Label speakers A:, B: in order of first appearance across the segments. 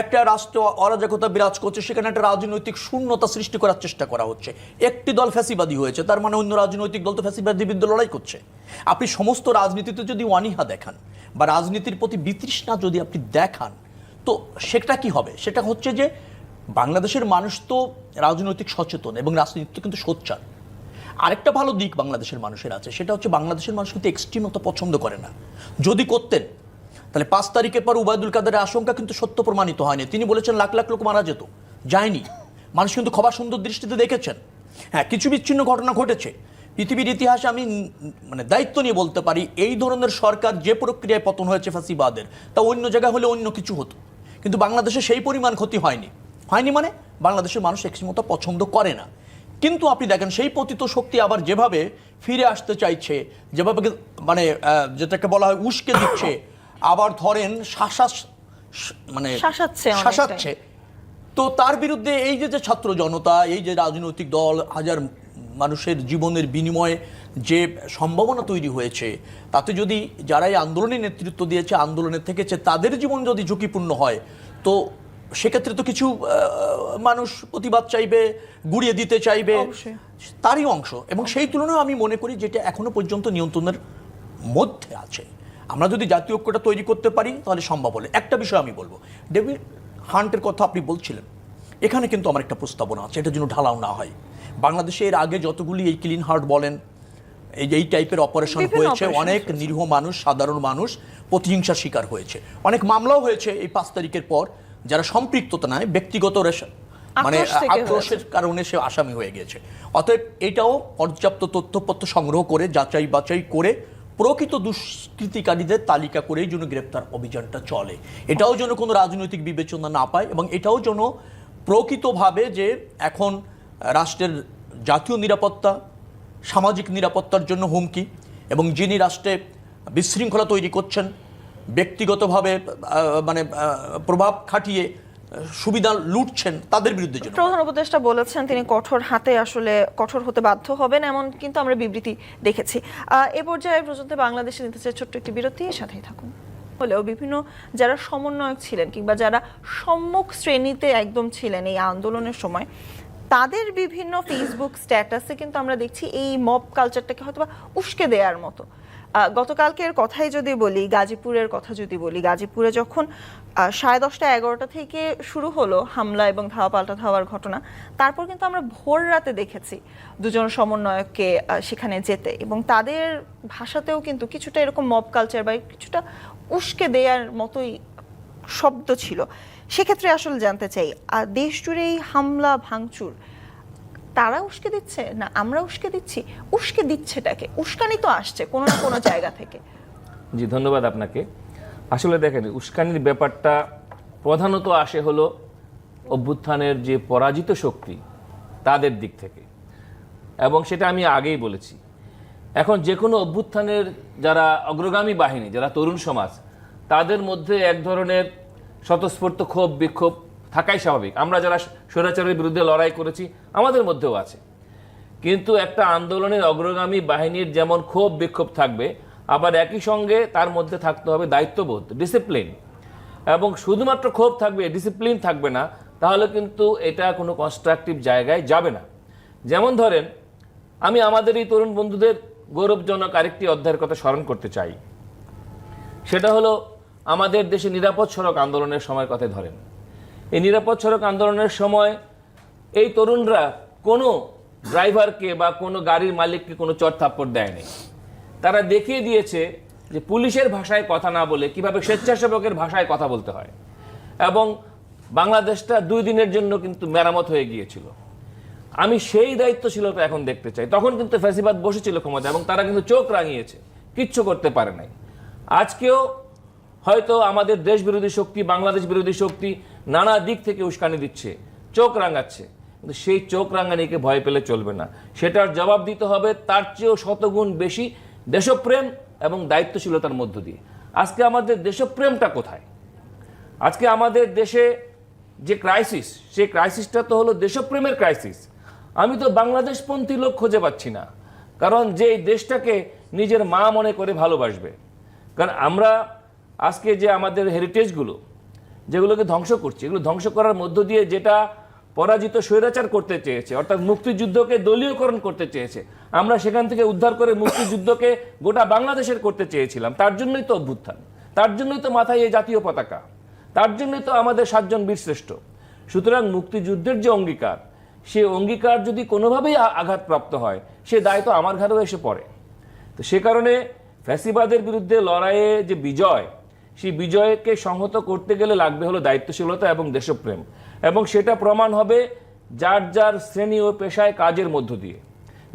A: একটা রাষ্ট্র অরাজকতা বিরাজ করছে, সেখানে একটা রাজনৈতিক শূন্যতা সৃষ্টি করার চেষ্টা করা হচ্ছে। একটি দল ফ্যাসিবাদী হয়েছে, তার মানে অন্য রাজনৈতিক দল তো ফ্যাসিবাদী বিরুদ্ধে লড়াই করছে। আপনি সমস্ত রাজনীতিতে যদি অনীহা দেখান, বা রাজনীতির প্রতি বিতৃষ্ণা যদি আপনি দেখান, তো সেটা কি হবে? সেটা হচ্ছে যে বাংলাদেশের মানুষ তো রাজনৈতিক সচেতন এবং রাজনীতি কিন্তু সোচ্চার। আরেকটা ভালো দিক বাংলাদেশের মানুষের আছে, সেটা হচ্ছে বাংলাদেশের মানুষ কিন্তু এক্সট্রিমতা পছন্দ করে না। যদি করতেন তাহলে পাঁচ তারিখের পর উবায়দুল কাদের আশঙ্কা কিন্তু সত্য প্রমাণিত হয়নি। তিনি বলেছেন লাখ লাখ লোক মারা যেত। যায়নি। মানুষ কিন্তু খবর সুন্দর দৃষ্টিতে দেখেছেন। হ্যাঁ কিছু বিচ্ছিন্ন ঘটনা ঘটেছে। পৃথিবীর ইতিহাসে আমি মানে দায়িত্ব নিয়ে বলতে পারি, এই ধরনের সরকার যে প্রক্রিয়ায় পতন হয়েছে ফাঁসিবাদের, তা অন্য জায়গায় হলে অন্য কিছু হতো। কিন্তু বাংলাদেশে সেই পরিমাণ ক্ষতি হয়নি। হয়নি মানে বাংলাদেশের মানুষ এক্সিমতো পছন্দ করে না। কিন্তু আপনি দেখেন, সেই পতিত শক্তি আবার যেভাবে ফিরে আসতে চাইছে, যেভাবে মানে যেটাকে বলা হয় উস্কে দিচ্ছে আবার ধরেন শাসাস মানে
B: শাসাচ্ছে
A: তো তার বিরুদ্ধে এই যে যে ছাত্র জনতা এই যে রাজনৈতিক দল হাজার মানুষের জীবনের বিনিময়ে যে সম্ভাবনা তৈরি হয়েছে তাতে যদি যারা এই আন্দোলনের নেতৃত্ব দিয়েছে আন্দোলনের থেকেছে তাদের জীবন যদি ঝুঁকিপূর্ণ হয় তো সেক্ষেত্রে তো কিছু মানুষ প্রতিবাদ চাইবে গুড়িয়ে দিতে চাইবে। তারই অংশ। এবং সেই তুলনায় আমি মনে করি যেটা এখনও পর্যন্ত নিয়ন্ত্রণের মধ্যে আছে। আমরা যদি জাতীয় ঐক্যটা তৈরি করতে পারি তাহলে সম্ভব হলে। একটা বিষয় আমি বলব। ডেভিড হান্টের কথা আপনি বলছিলেন। এখানে কিন্তু আমার একটা প্রস্তাবনা আছে এটা যেন ঢালাও না হয়। বাংলাদেশে এর আগে যতগুলি এই ক্লিন হার্ট বলেন এই এই টাইপের অপারেশন হয়েছে অনেক নিরীহ মানুষ সাধারণ মানুষ প্রতিহিংসার শিকার হয়েছে। অনেক মামলাও হয়েছে এই পাঁচ তারিখের পর যারা সম্পৃক্ততা নয় ব্যক্তিগত মানে আক্রোশের কারণে সে আসামি হয়ে গিয়েছে। অতএব এটাও পর্যাপ্ত তথ্যপত্র সংগ্রহ করে যাচাই বাছাই করে প্রকৃত দুষ্কৃতিকারীদের তালিকা করেই যেন গ্রেপ্তার অভিযানটা চলে। এটাও যেন কোনো রাজনৈতিক বিবেচনা না পায় এবং এটাও যেন প্রকৃতভাবে যে এখন রাষ্ট্রের জাতীয় নিরাপত্তা, সামাজিক নিরাপত্তার জন্য হুমকি এবং যিনি রাষ্ট্রে বিশৃঙ্খলা তৈরি করছেন, ব্যক্তিগতভাবে মানে প্রভাব খাটিয়ে সুবিধা লুটছেন তাদের বিরুদ্ধে
B: প্রধান উপদেষ্টা বলেছেন, তিনি কঠোর হাতে আসলে কঠোর হতে বাধ্য হবেন, এমন কিন্তু আমরা বিবৃতি দেখেছি। এ পর্যায়ে পর্যন্ত বাংলাদেশে নিতে চাই ছোট্ট একটি বিরতি সাথেই থাকুন। হলেও বিভিন্ন যারা সমন্বয়ক ছিলেন কিংবা যারা সম্মুখ শ্রেণীতে একদম ছিলেন এই আন্দোলনের সময়, তাদের বিভিন্ন ফেসবুক স্ট্যাটাসে কিন্তু আমরা দেখছি এই মব কালচারটাকে হয়তো বা উস্কে দেওয়ার মতো। গতকালকের কথাই যদি বলি, গাজীপুরের কথা যদি বলি, গাজীপুরে যখন সাড়ে দশটা এগারোটা থেকে শুরু হলো হামলা এবং ধাওয়া পাল্টা ধাওয়ার ঘটনা, তারপর কিন্তু আমরা ভোর রাতে দেখেছি দুজন সমন্বয়ককে সেখানে যেতে এবং তাদের ভাষাতেও কিন্তু কিছুটা এরকম মব কালচার বা কিছুটা উস্কে দেওয়ার মতোই শব্দ ছিল। সেক্ষেত্রে আসলে জানতে চাই দেশ জুড়ে এই হামলা, ভাঙচুর তারা উস্কে দিচ্ছে না আমরা উস্কে দিচ্ছি? উস্কে দিচ্ছে দিচ্ছেটাকে। উস্কানি তো আসছে কোনো না কোনো জায়গা থেকে।
C: জি, ধন্যবাদ আপনাকে। আসলে দেখেন, উস্কানির ব্যাপারটা প্রধানত আসে হলো অভ্যুত্থানের যে পরাজিত শক্তি তাদের দিক থেকে। এবং সেটা আমি আগেই বলেছি। এখন যে কোনো অভ্যুত্থানের যারা অগ্রগামী বাহিনী, যারা তরুণ সমাজ, তাদের মধ্যে এক ধরনের স্বতঃস্ফূর্ত ক্ষোভ, বিক্ষোভ থাকাই স্বাভাবিক। আমরা যারা স্বৈরাচারের বিরুদ্ধে লড়াই করেছি, আমাদের মধ্যেও আছে। কিন্তু একটা আন্দোলনের অগ্রগামী বাহিনীর যেমন ক্ষোভ, বিক্ষোভ থাকবে, আবার একই সঙ্গে তার মধ্যে থাকতে হবে দায়িত্ববোধ ডিসিপ্লিন এবং শুধুমাত্র ক্ষোভ থাকবে ডিসিপ্লিন থাকবে না, তাহলে কিন্তু এটা কোনো কনস্ট্রাকটিভ জায়গায় যাবে না। যেমন ধরেন, আমি আমাদের এই তরুণ বন্ধুদের গৌরবজনক আরেকটি অধ্যায়ের কথা স্মরণ করতে চাই। সেটা হলো, আমাদের দেশে নিরাপদ সড়ক আন্দোলনের সময় কথা ধরেন। এই নিরাপদ সড়ক আন্দোলনের সময় এই তরুণরা কোনো ড্রাইভারকে বা কোনো গাড়ির মালিককে কোনো চট থাপ্পড় দেয়নি। তারা দেখিয়ে দিয়েছে যে পুলিশের ভাষায় কথা না বলে কীভাবে স্বেচ্ছাসেবকের ভাষায় কথা বলতে হয়। এবং বাংলাদেশটা দুই দিনের জন্য কিন্তু মেরামত হয়ে গিয়েছিল। আমি সেই দায়িত্বশীলতা এখন দেখতে চাই। তখন কিন্তু ফ্যাসিবাদ বসেছিল ক্ষমতা এবং তারা কিন্তু চোখ রাঙিয়েছে। কিচ্ছু করতে পারে নাই। আজকেও হয়তো আমাদের দেশ বিরোধী শক্তি বাংলাদেশ বিরোধী শক্তি নানা দিক থেকে উস্কানি দিচ্ছে, চোখ রাঙাচ্ছে। কিন্তু সেই চোখ রাঙানিকে ভয় পেলে চলবে না। সেটার জবাব দিতে হবে তার চেয়েও শতগুণ বেশি দেশপ্রেম এবং দায়িত্বশীলতার মধ্য দিয়ে। আজকে আমাদের দেশপ্রেমটা কোথায়? আজকে আমাদের দেশে যে ক্রাইসিস সেই ক্রাইসিসটা তো হলো দেশপ্রেমের ক্রাইসিস আমি তো বাংলাদেশপন্থী লোক খুঁজে পাচ্ছি না। কারণ যে দেশটাকে নিজের মা মনে করে ভালোবাসবে, কারণ আমরা আজকে যে আমাদের হেরিটেজগুলো যেগুলোকে ধ্বংস করছে, এগুলো ধ্বংস করার মধ্য দিয়ে যেটা পরাজিত স্বৈরাচার করতে চেয়েছে, অর্থাৎ মুক্তিযুদ্ধকে দলীয়করণ করতে চেয়েছে, আমরা সেখান থেকে উদ্ধার করে মুক্তিযুদ্ধকে গোটা বাংলাদেশের করতে চেয়েছিলাম, তার জন্যই তো অভ্যুত্থান, তার জন্যই তো মাথায় এই জাতীয় পতাকা, তার জন্যই তো আমাদের সাতজন বীরশ্রেষ্ঠ। সুতরাং মুক্তিযুদ্ধের যে অঙ্গীকার, সে অঙ্গীকার যদি কোনোভাবেই আঘাতপ্রাপ্ত হয়, সে দায় তো আমার ঘাড়েও এসে পড়ে। তো সে কারণে ফ্যাসিবাদের বিরুদ্ধে লড়াইয়ে যে বিজয় সেই বিজয়কে সংহত করতে গেলে লাগবে হলো দায়িত্বশীলতা এবং দেশপ্রেম। এবং সেটা প্রমাণ হবে যার যার শ্রেণি ও পেশায় কাজের মধ্য দিয়ে।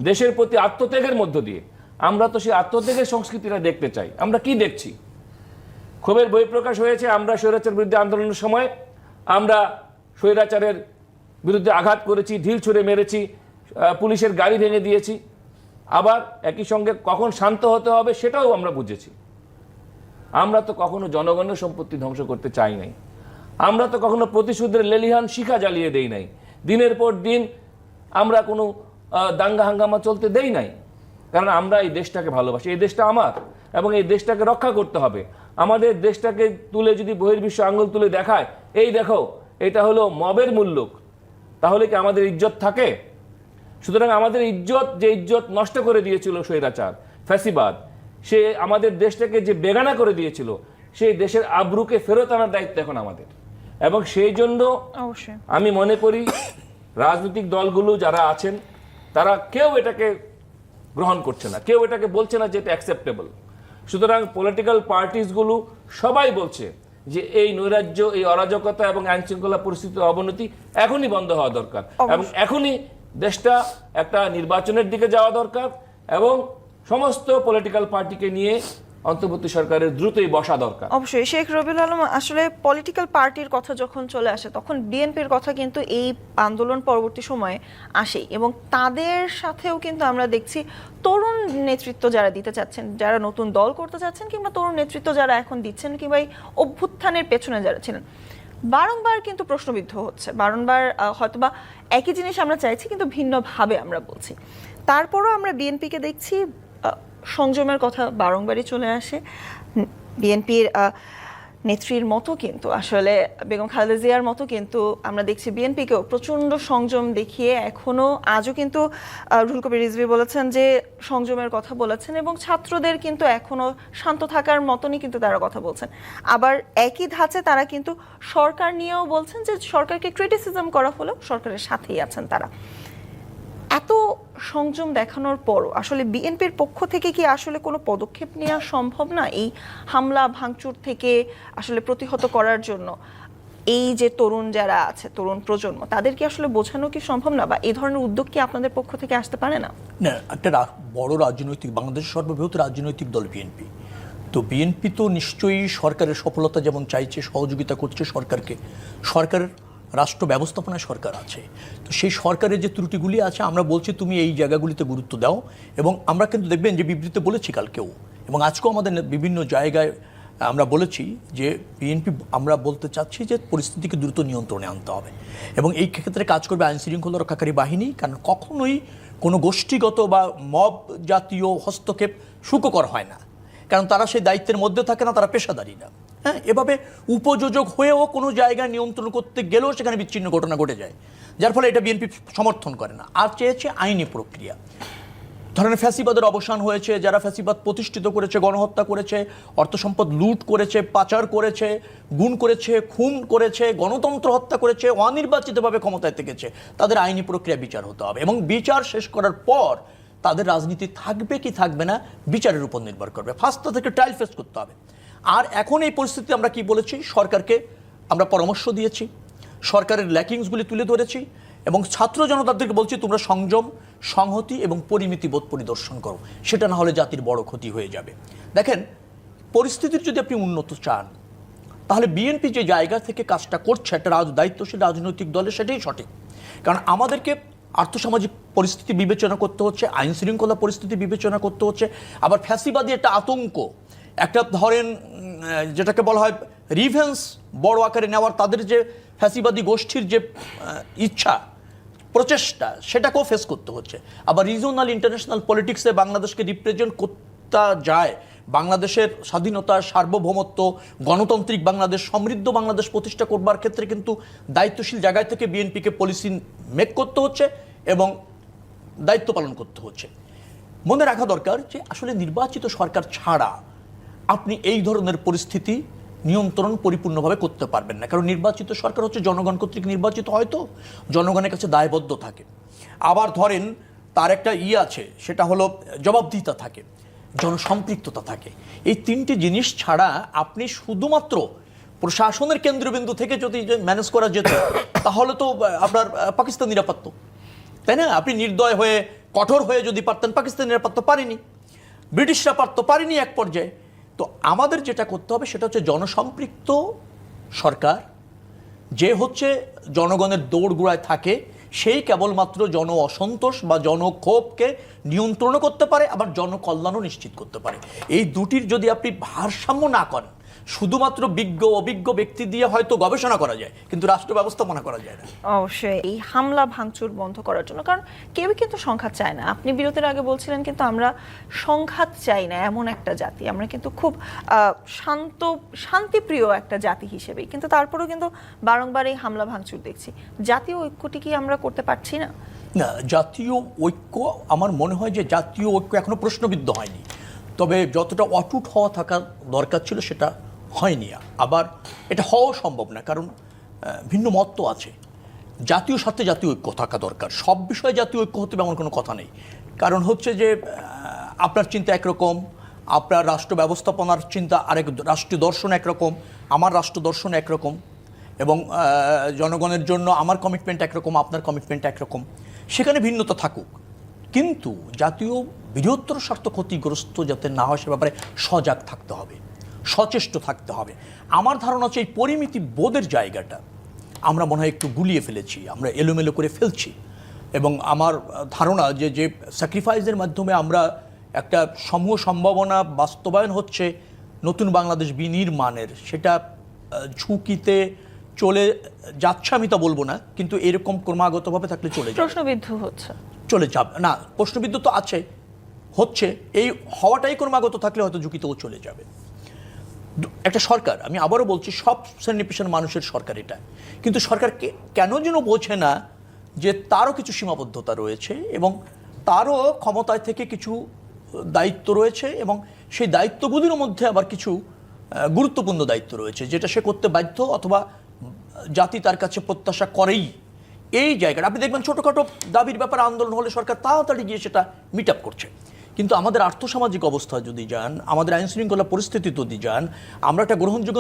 C: দেশের প্রতি আত্মত্যাগের মধ্য দিয়ে। আমরা তো সেই আত্মত্যাগের সংস্কৃতিটা দেখতে চাই। আমরা কি দেখছি? ক্ষোভের বই প্রকাশ হয়েছে আমরা স্বৈরাচার বিরুদ্ধে আন্দোলনের সময়। আমরা স্বৈরাচারের বিরুদ্ধে আঘাত করেছি, ঢিল ছুঁড়ে মেরেছি পুলিশের গাড়ি ভেঙে দিয়েছি। আবার একই সঙ্গে কখন শান্ত হতে হবে সেটাও আমরা বুঝেছি। আমরা তো কখনো জনগণের সম্পত্তি ধ্বংস করতে চাই নাই। আমরা তো কখনো প্রতিশোধের লেলিহান শিখা জ্বালিয়ে দেই নাই। দিনের পর দিন আমরা কোনো দাঙ্গা হাঙ্গামা চলতে দেই নাই। কারণ আমরা এই দেশটাকে ভালোবাসি, এই দেশটা আমার এবং এই দেশটাকে রক্ষা করতে হবে। আমাদের দেশটাকে তুলে যদি বহির্বিশ্ব আঙ্গুল তুলে দেখায়, এই দেখো, এটা হলো মবের মূল্যক তাহলে কি আমাদের ইজ্জত থাকে? সুতরাং আমাদের ইজ্জত, যে ইজ্জত নষ্ট করে দিয়েছিল স্বৈরাচার ফ্যাসিবাদ সে আমাদের দেশটাকে যে বেগানা করে দিয়েছিল সেই দেশের আব্রুকে ফেরত আনার দায়িত্ব এখন আমাদের। এবং সেই জন্য আমি মনে করি রাজনৈতিক দলগুলো যারা আছেন তারা কেউ এটাকে গ্রহণ করছে না। কেউ এটাকে বলছে না যে এটা অ্যাকসেপ্টেবল সুতরাং পলিটিক্যাল পার্টিসগুলো সবাই বলছে যে এই নৈরাজ্য এই অরাজকতা এবং আইন শৃঙ্খলা পরিস্থিতির অবনতি এখনই বন্ধ হওয়া দরকার। এবং এখনই দেশটা একটা নির্বাচনের দিকে যাওয়া দরকার এবং সমস্ত পলিটিক্যাল পার্টিকে নিয়ে অন্তর্বর্তী সরকারের দ্রুতই বসা দরকার।
B: অবশ্যই, শেখ রবিউল আলম আসলে পলিটিক্যাল পার্টির কথা যখন চলে আসে, তখন বিএনপির কথা কিন্তু এই আন্দোলন পরবর্তী সময়ে আসে এবং তাদের সাথেও কিন্তু আমরা দেখছি তরুণ নেতৃত্ব যারা দিতে চাচ্ছেন, যারা নতুন দল করতে চাচ্ছেন কিংবা তরুণ নেতৃত্ব যারা এখন দিচ্ছেন কিংবা এই অভ্যুত্থানের পেছনে যারা ছিলেন। বারংবার কিন্তু প্রশ্নবিদ্ধ হচ্ছে, বারংবার হয়তোবা একই জিনিস আমরা চাইছি কিন্তু ভিন্নভাবে আমরা বলছি। তারপরও আমরা বিএনপিকে দেখছি সংযমের কথা বারংবারই চলে আসে। বিএনপির নেত্রীর মতো কিন্তু, আসলে বেগম খালেদা জিয়ার মতো কিন্তু আমরা দেখছি বিএনপিকেও প্রচণ্ড সংযম দেখিয়ে এখনও আজও কিন্তু রুহুল কবির রিজভি বলেছেন যে সংযমের কথা বলেছেন এবং ছাত্রদের কিন্তু এখনও শান্ত থাকার মতনই কিন্তু তারা কথা বলছেন। আবার একই ধাঁচে তারা কিন্তু সরকার নিয়েও বলছেন যে সরকারকে ক্রিটিসিজম করা হলেও সরকারের সাথেই আছেন তারা। এত সংযম দেখানোর পরও আসলে বিএনপির পক্ষ থেকে কি আসলে কোনো পদক্ষেপ নেওয়া সম্ভব না? এই হামলা, ভাঙচুর থেকে আসলে প্রতিহত করার জন্য এই যে তরুণ যারা আছে, তরুণ প্রজন্ম, তাদের কি আসলে বোঝানো কি সম্ভব না? বা এই ধরনের উদ্যোগ কি আপনাদের পক্ষ থেকে আসতে পারে না?
A: না, একটা বড় রাজনৈতিক, বাংলাদেশের সর্ববৃহৎ রাজনৈতিক দল বিএনপি। তো বিএনপি তো নিশ্চয়ই সরকারের সফলতা যেমন চাইছে, সহযোগিতা করছে সরকারকে। সরকারের রাষ্ট্র ব্যবস্থাপনায় সরকার আছে। তো সেই সরকারের যে ত্রুটিগুলি আছে, আমরা বলছি তুমি এই জায়গাগুলিতে গুরুত্ব দাও এবং আমরা কিন্তু দেখবেন যে বিবৃতিতে বলেছি কালকেও এবং আজকেও আমাদের বিভিন্ন জায়গায় আমরা বলেছি যে বিএনপি, আমরা বলতে চাচ্ছি যে পরিস্থিতিকে দ্রুত নিয়ন্ত্রণে আনতে হবে এবং এই ক্ষেত্রে কাজ করবে আইন শৃঙ্খলা রক্ষাকারী বাহিনী, কারণ কখনোই কোনো গোষ্ঠীগত বা মব জাতীয় হস্তক্ষেপ সুখকর হয় না। কারণ তারা সেই দায়িত্বের মধ্যে থাকে না, তারা পেশাদারি না। হ্যাঁ এভাবে উপযোজক হয়েও কোনো জায়গায় নিয়ন্ত্রণ করতে গেলেও সেখানে বিচ্ছিন্ন ঘটনা ঘটে যায়। যার ফলে এটা বিএনপি সমর্থন করে না। আর চেয়েছে আইনি প্রক্রিয়া। ধরেন ফ্যাসিবাদের অবসান হয়েছে, যারা ফ্যাসিবাদ প্রতিষ্ঠিত করেছে, গণহত্যা করেছে, অর্থ সম্পদ লুট করেছে, পাচার করেছে, গুণ করেছে, খুন করেছে, গণতন্ত্র হত্যা করেছে, অনির্বাচিতভাবে ক্ষমতায় থেকেছে, তাদের আইনি প্রক্রিয়া বিচার হতে হবে এবং বিচার শেষ করার পর তাদের রাজনীতি থাকবে কি থাকবে না, বিচারের উপর নির্ভর করবে। ফার্স্ট থেকে ট্রায়াল ফেস করতে হবে। আর এখন এই পরিস্থিতি আমরা কি বলেছি? সরকারকে আমরা পরামর্শ দিয়েছি, সরকারের ল্যাকিংসগুলি তুলে ধরেছি এবং ছাত্র জনতাদেরকে বলছি, তোমরা সংযম, সংহতি এবং পরিমিতিবোধ পরিদর্শন করো। সেটা না হলে জাতির বড় ক্ষতি হয়ে যাবে। দেখেন, পরিস্থিতির যদি আপনি উন্নত চান, তাহলে বিএনপি যে জায়গা থেকে কাজটা করছে, একটা রাজ, দায়িত্বশীল রাজনৈতিক দলের সেটাই সঠিক। কারণ আমাদেরকে আর্থসামাজিক পরিস্থিতি বিবেচনা করতে হচ্ছে আইন শৃঙ্খলা পরিস্থিতি বিবেচনা করতে হচ্ছে, আবার ফ্যাসিবাদী একটা আতঙ্ক একটা ধরেন যেটাকে বলা হয় রিভেন্স বড় আকারে নেওয়ার তাদের যে ফ্যাসিবাদী গোষ্ঠীর যে ইচ্ছা, প্রচেষ্টা, সেটাকেও ফেস করতে হচ্ছে। আবার রিজনাল ইন্টারন্যাশনাল পলিটিক্সে বাংলাদেশকে রিপ্রেজেন্ট করতে যায়, বাংলাদেশের স্বাধীনতা, সার্বভৌমত্ব, গণতান্ত্রিক বাংলাদেশ, সমৃদ্ধ বাংলাদেশ প্রতিষ্ঠা করবার ক্ষেত্রে কিন্তু দায়িত্বশীল জায়গায় থেকে বিএনপিকে পলিসি মেক করতে হচ্ছে এবং দায়িত্ব পালন করতে হচ্ছে। মনে রাখা দরকার যে আসলে নির্বাচিত সরকার ছাড়া আপনি এই ধরনের পরিস্থিতি নিয়ন্ত্রণ পরিপূর্ণভাবে করতে পারবেন না। কারণ নির্বাচিত সরকার হচ্ছে জনগণ কর্তৃক নির্বাচিত হয়তো জনগণের কাছে দায়বদ্ধ থাকে। আবার ধরেন তার একটা ই আছে, সেটা হলো জবাবদিহিতা থাকে, জনসম্পৃক্ততা থাকে। এই তিনটি জিনিস ছাড়া আপনি শুধুমাত্র প্রশাসনের কেন্দ্রবিন্দু থেকে যদি ম্যানেজ করা যেত, তাহলে তো আপনার পাকিস্তান নিরাপত্ত। তাই না? আপনি নির্দয় হয়ে, কঠোর হয়ে যদি পারতেন, পাকিস্তান নিরাপত্তা পারেনি। ব্রিটিশরা পারত, পারেনি এক পর্যায়ে। তো আমাদের যেটা করতে হবে সেটা হচ্ছে জনসম্পৃক্ত সরকার, যে হচ্ছে জনগণের দৌড়গুড়ায় থাকে, সেই কেবলমাত্র জন অসন্তোষ বা জনক্ষোভকে নিয়ন্ত্রণও করতে পারে, আবার জনকল্যাণও নিশ্চিত করতে পারে। এই দুটির যদি আপনি ভারসাম্য না করেন শুধুমাত্র বিজ্ঞ অভিজ্ঞ ব্যক্তি দিয়ে হয়তো গবেষণা করা যায় কিন্তু রাষ্ট্র ব্যবস্থাপনা করা যায় না।
B: অবশ্যই এই হামলা ভাঙচুর বন্ধ করার জন্য কারণ কেউই কিন্তু সংঘাত চায় না। আপনি বিরতির আগে বলছিলেন কিন্তু আমরা সংঘাত চাই না এমন একটা জাতি। আমরা কিন্তু খুব আহ, শান্ত শান্তিপ্রিয় একটা জাতি হিসেবেই কিন্তু তারপরেও কিন্তু বারংবার এই হামলা ভাঙচুর দেখছি। জাতীয় ঐক্যটি কি আমরা করতে পারছি না?
A: না জাতীয় ঐক্য আমার মনে হয় যে জাতীয় ঐক্য এখনও প্রশ্নবিদ্ধ হয়নি। তবে যতটা অটুট হওয়া থাকা দরকার ছিল সেটা হয়নি। আবার এটা হওয়া সম্ভব না, কারণ ভিন্ন মত তো আছে। জাতীয় স্বার্থে জাতীয় ঐক্য থাকা দরকার। সব বিষয়ে জাতীয় ঐক্য হতে এমন কোনো কথা নেই। কারণ হচ্ছে যে আপনার চিন্তা একরকম, আপনার রাষ্ট্র ব্যবস্থাপনার চিন্তা আরেক, রাষ্ট্রীয় দর্শন একরকম, আমার রাষ্ট্র দর্শন একরকম, এবং জনগণের জন্য আমার কমিটমেন্ট একরকম, আপনার কমিটমেন্ট একরকম। সেখানে ভিন্নতা থাকুক। কিন্তু জাতীয় বৃহত্তর স্বার্থ ক্ষতিগ্রস্ত যাতে না হয় সে ব্যাপারে সজাগ থাকতে হবে সচেষ্ট থাকতে হবে। আমার ধারণা হচ্ছে এই পরিমিতি বোধের জায়গাটা আমরা মনে হয় একটু গুলিয়ে ফেলেছি আমরা এলোমেলো করে ফেলছি। এবং আমার ধারণা যে যে স্যাক্রিফাইসের মাধ্যমে আমরা একটা সমূহ সম্ভাবনা বাস্তবায়ন হচ্ছে নতুন বাংলাদেশ বিনির্মাণের সেটা ঝুঁকিতে চলে যাচ্ছে আমি তা বলব না কিন্তু এরকম ক্রমাগতভাবে থাকলে চলে যাবে।
B: প্রশ্নবিদ্ধ হচ্ছে।
A: চলে যাবে। না প্রশ্নবিদ্ধ তো আছে হচ্ছে, এই হওয়াটাই ক্রমাগত থাকলে হয়তো ঝুঁকিতেও চলে যাবে। একটা সরকার, আমি আবারও বলছি, সব শ্রেণি পেশার মানুষের সরকার এটা। কিন্তু সরকারকে কেন যেন বোঝে না যে তারও কিছু সীমাবদ্ধতা রয়েছে এবং তারও ক্ষমতায় থেকে কিছু দায়িত্ব রয়েছে এবং সেই দায়িত্বগুলির মধ্যে আবার কিছু গুরুত্বপূর্ণ দায়িত্ব রয়েছে, যেটা সে করতে বাধ্য অথবা জাতি তার কাছে প্রত্যাশা করেই। এই জায়গাটা, আপনি দেখবেন ছোটোখাটো দাবির ব্যাপারে আন্দোলন হলে সরকার তাড়াতাড়ি গিয়ে সেটা মিট আপ করছে। কিন্তু আমাদের আর্থসামাজিক অবস্থা যদি যান আমাদের আইনশৃঙ্খলা পরিস্থিতি যদি যান আমরা একটা গ্রহণযোগ্য